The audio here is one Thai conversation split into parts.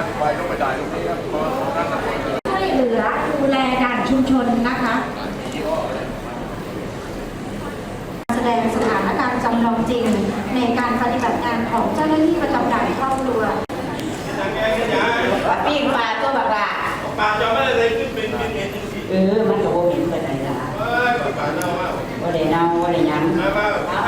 50ใบต้องจายตรงนี้ครัเหลือดูแลด่านชุมชนนะคะ แสดงสถานการณ์จำลองจริง ในการปฏิบัติงานของเจ้าหน้าที่ประจำด่านครอบครัวปีนมาตัวบักละปลาจอไม่ได้เลยขึ้นเป็นเป็นเห็นจริงเออ มันก็บ่เห็นไปไหนล่ะเอ้ยปากเน่ามากบ่ด้เน่าบ่เด้หยัง มาบ้า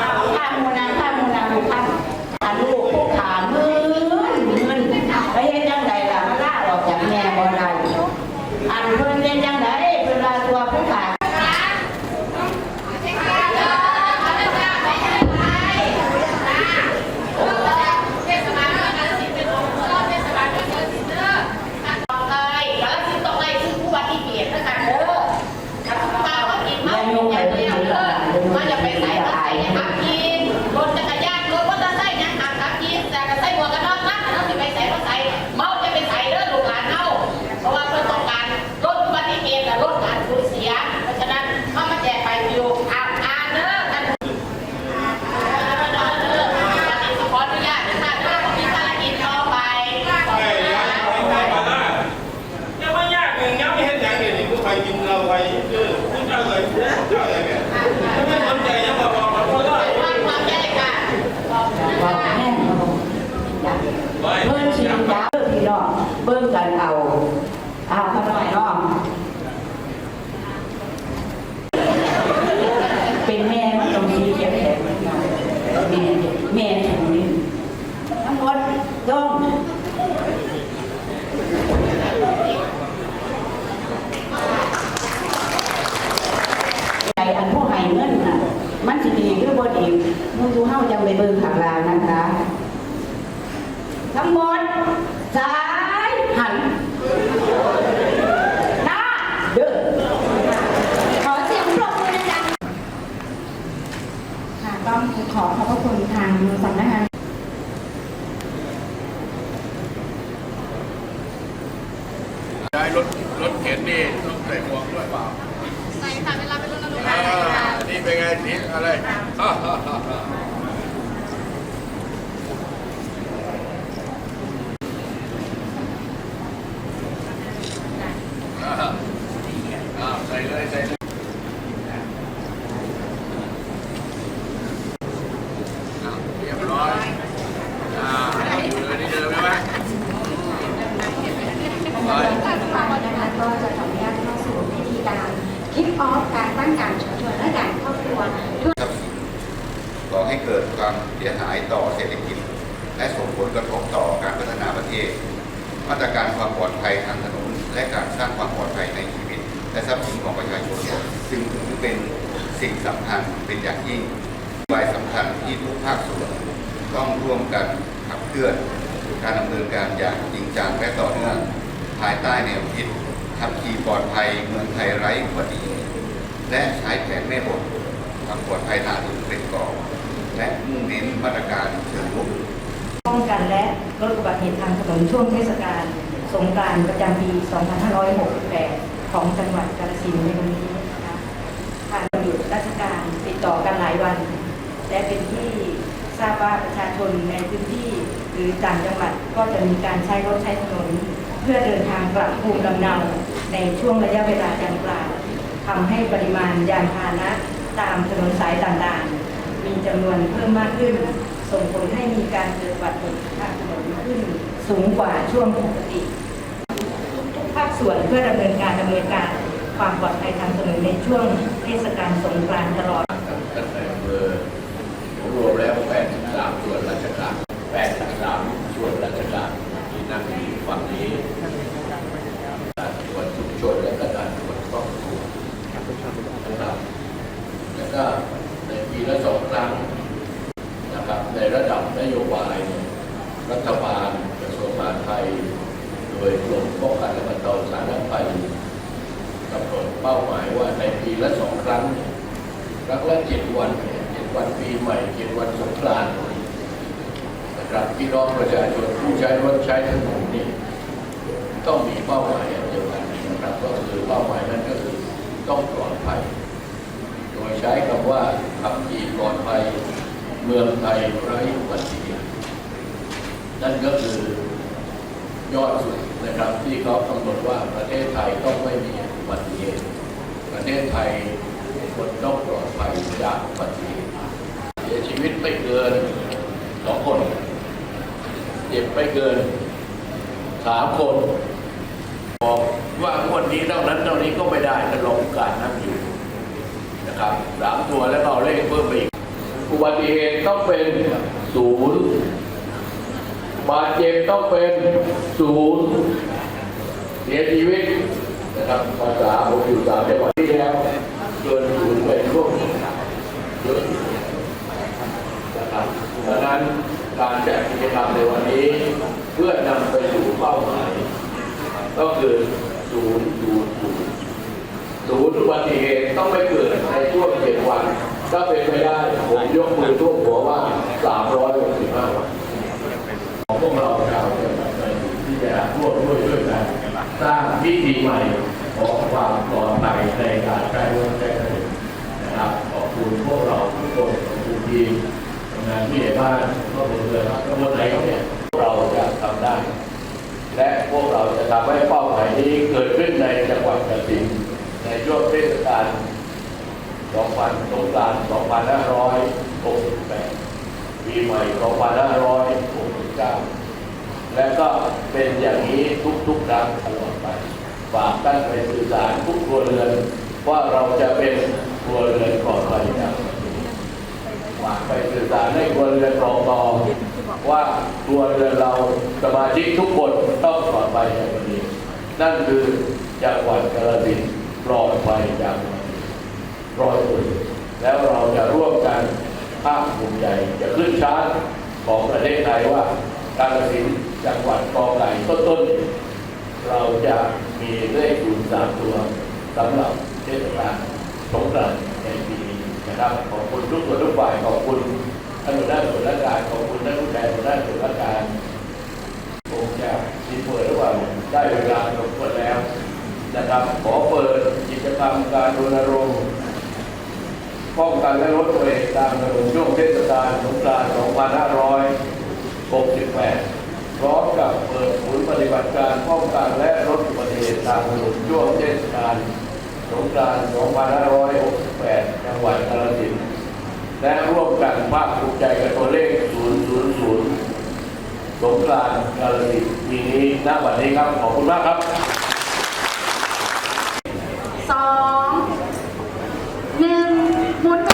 ไปเออกูเจ้าเลยเจ้าเลยแม่ยังไม่สนใจยังบอกบอกบอกว่าความแย่ค่ะขอบคุณบอนบ่อยากเบิ่งชีวิตจ้าพี่น้องเบิ่งกันเอาเอาเข้าหน่อยเนาะเป็นแม่มันต้องมีเข้มแข็งแม่แม่แข็งนี่ทั้งหมดต้อง ใจอันผู้ให้เงินน่ะ มัน สิดีหรือบ่ดีมูทูเฮาจังไปเบิ่งข้างล่างนะคะทั้งหมดสายหันหน้าเด้อขอเสียงปรบมือดังๆค่ะต้องขอขอบพระคุณทางสำนักงานย้ายรถรถเข็นนี่ต้องใส่หมวกด้วยเปล่า ใส่ค่ะเวลาไปรณรงค์ อ่านี่ เป็นไงนี่อะไรฮ่าฮ่าฮ่าฮ่าอ่าอ่าใส่เลยใส่เลยอ่าเรียบร้อยอ่าอยู่เลยนี่เดิมใช่ไหมไป นะคะก็จะขออนุญาตเข้าสู่พิธีการคิกออฟการตั้งด่านชุมชนและด่านครอบครัว ทรัพย์สินก่อให้เกิดความเสียหายต่อเศรษฐกิจ และส่งผลกระทบต่อการพัฒนาประเทศ มาตรการความปลอดภัยทางถนน และการสร้างความปลอดภัยในชีวิต และทรัพย์สินของประชาชนจึงถือ เป็นสิ่งสำคัญเป็นอย่างยิ่งวายสำคัญที่ทุกภาคส่วนต้องร่วมกันขับเคลื่อนการดำเนินการอย่างจริงจังและต่อเนื่องภายใต้แนวคิดขับขี่ปลอดภัยเมืองไทยไร้อุบัติเหตุและใช้แผนแม่บทความปลอดภัยทางถนนเป็นก่อและมุ่งเน้นมาตรการเชิงรุกป้องกันและลดอุบัติเหตุทางถนนช่วงเทศกาลสงกรานต์ประจำปี 2568 ของจังหวัดกาฬสินธุ์ในวันนี้ ผ่านหยุดราชการติดต่อกันหลายวัน และเป็นที่ทราบว่าประชาชนในพื้นที่หรือต่างจังหวัดก็จะมีการใช้รถใช้ถนน เพื่อเดินทางกลับภูมิลำเนาในช่วงระยะเวลาดังกล่าวทำให้ปริมาณยานพาหนะตามถนนสายต่างๆ มีจำนวนเพิ่มมากขึ้น ส่งผลให้มีการเกิดอุบัติเหตุทางถนนขึ้น สูงกว่าช่วงปกติ ทุกภาคส่วนเพื่อดำเนินการดำเนินการ ความปลอดภัยทางถนนในช่วงเทศกาลสงกรานต์ตลอดตั้งแต่อำเภอรวมแล้ว83ส่วนราชการ83ส่วนราชการที่นั่งอยู่ฝั่งนี้ด่านตรวจชุมชนและก็ด่านตรวจครอบครัวนะครับแล้วก็ในปีละสองครั้งนะครับในระดับนโยบายเนี่ยรัฐบาลกระทรวงมหาดไทย โดยกรมป้องกันและบรรเทาสาธารณภัย กำหนดเป้าหมายว่าในปีละสองครั้งครั้งละเจ็ดวันเจ็ดวันปีใหม่เจ็ดวันสงกรานต์นะครับพี่น้องประชาชนผู้ใช้รถใช้ถนนนี่ต้องมีเป้าหมายเดียวกันนะครับก็คือเป้าหมายนั้นก็คือต้องปลอดภัย โดยใช้คำว่าขับขี่ปลอดภัยเมืองไทยไร้อุบัติเหตุนั่นก็คือยอดสุดนะครับที่เขากำหนดว่าประเทศไทยต้องไม่มี บัติเหตุประเทศไทยคนต้องปลอดภัยจากอุบัติเหตุเสียชีวิตไม่เกินสองคนเจ็บไม่เกินสามคนบอกว่างวดนี้เท่านั้นเท่านี้ก็ไม่ได้ก็ลงการนั่งอยู่นะครับสามตัวแล้วเอาเลขเพิ่มไปอีกอุบัติเหตุต้องเป็นศูนย์บาดเจ็บต้องเป็นศูนย์เสียชีวิต นะครับภาษาผมอยู่สามจังหวัดที่แล้วจนถึงเป็นร่วมเยอะนะครับดังนั้นการจัดกิจกรรมในวันนี้ เพื่อนำไปสู่เป้าหมาย ก็คือศูนย์ศูนย์ศูนย์ศูนย์อุบัติเหตุต้องไม่เกิดในช่วงเจ็ดวัน ถ้าเป็นไปได้ผมยกมือท่วมหัวว่า 365 วัน ของพวกเราชาวจังหวัดเลยที่จะร่วมด้วยช่วยกันสร้างวิธีใหม่ของความปลอดภัยในการใช้รถใช้ถนนนะครับขอบคุณพวกเราทุกคนขอบคุณทีมทำงานที่ใหญ่บ้านก็เป็นเรือทั้งหมดไหนเนี่ยพวกเราจะทำได้ และพวกเราจะ ทำให้เป้าหมายนี้เกิดขึ้นในจังหวัดกระบี่ในช่วงเทศกาล2000สงกรานต์2568 ปีใหม่ 2569 และก็เป็นอย่างนี้ทุกๆครั้งตลอดไปฝากท่านไปสื่อสารทุกครัวเรือนว่าเราจะเป็นครัวเรือนปลอดภัยจากอุบัติเหตุฝากไปสื่อสารให้ครัวเรือนรองต่อว่าครัวเรือนเราสมาชิกทุกคนต้องปลอดภัยจากอุบัติเหตุ นั่นคือจังหวัดกาฬสินปลอดภัยจากอุบัติเหตุร้อยคนแล้วเราจะร่วมกันภาคภูมิใจจะขึ้นชาร์ตของประเทศไทยว่ากาฬสินจังหวัดกอไก่ต้นๆเราจะมีเลขศูนย์สามตัวสำหรับเทศกาลสงกรานต์ในปีนี้นะครับขอบคุณทุกส่วนทุกฝ่ายขอบคุณท่านหัวหน้าส่วนราชการขอบคุณท่านผู้แทนหัวหน้าส่วนราชการคงจะมีเปิดหรือเปล่าง ได้เวลาสมควรแล้วนะครับขอเปิดกิจกรรมการรณรงค์ป้องกันและลดอุบัติเหตุตามถนนช่วงเทศกาลสงกรานต์2568 พร้อมกับเปิดศูนย์ปฏิบัติการป้องกันและลดอุบัติเหตุตามถนนช่วงเทศกาลสงกรานต์2568 จังหวัดกาฬสินธุ์และร่วมกันภาคภูมิใจกับตัวเลข 000 สงกรานต์กาฬสินธุ์ปีนี้ณวันนี้ครับ ขอบคุณมากครับสองหนึ่งหมุน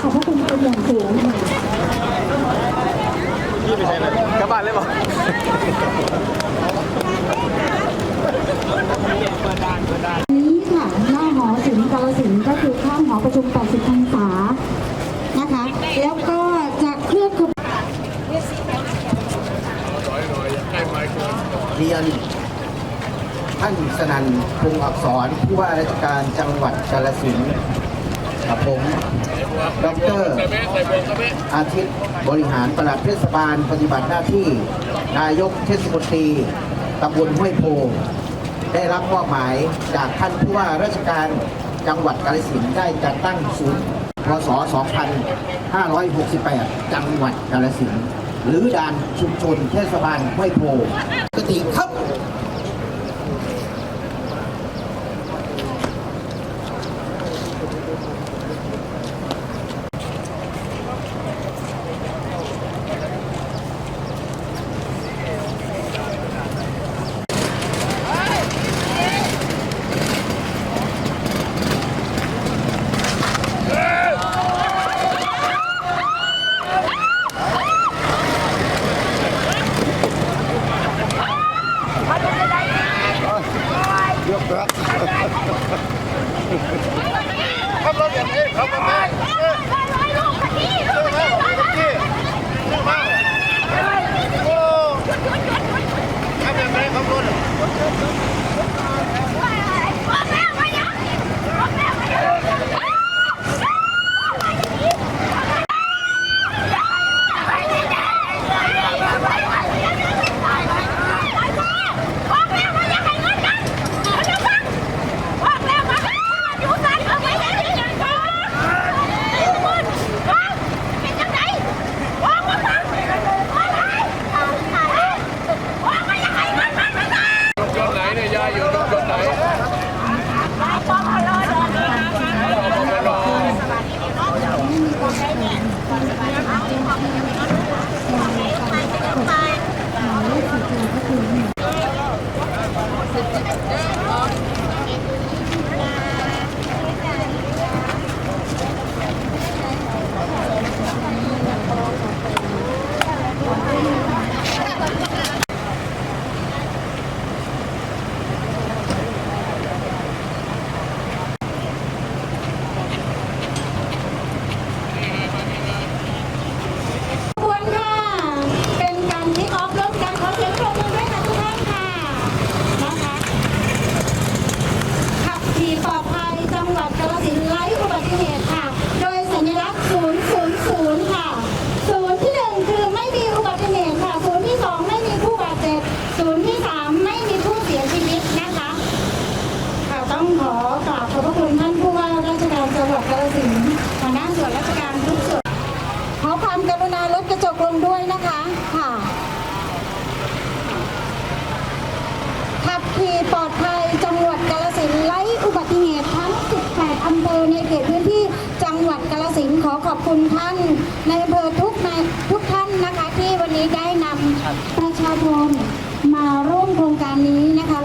ขอขอบพระคุณเป็นอย่างสูงค่ะกลับบ้านเลยบอกนี้ค่ะหน้าหอศิลป์กาลสินก็คือข้างหอประชุม 80พรรษานะคะ แล้วก็จะเคลื่อนขบวนเรียนท่านสนันพงอักษรผู้ว่าราชการจังหวัดกาฬสิน์ กับผมดรอาทิตย์บริหารปลัดเทศบาลปฏิบัติหน้าที่ นายกเทศมนตรีตำบลห้วยโพ ได้รับมอบหมายจากท่านผู้ว่าราชการจังหวัดกาฬสินธุ์ได้จัดตั้งศูนย์พศ 2568 จังหวัดกาฬสินธุ์หรือด่านชุมชนเทศบาลห้วยโพกติครับ อทุกในทุกท่านนะคะที่วันนี้ได้นำประชาชนมาร่วมโครงการนี้นะคะ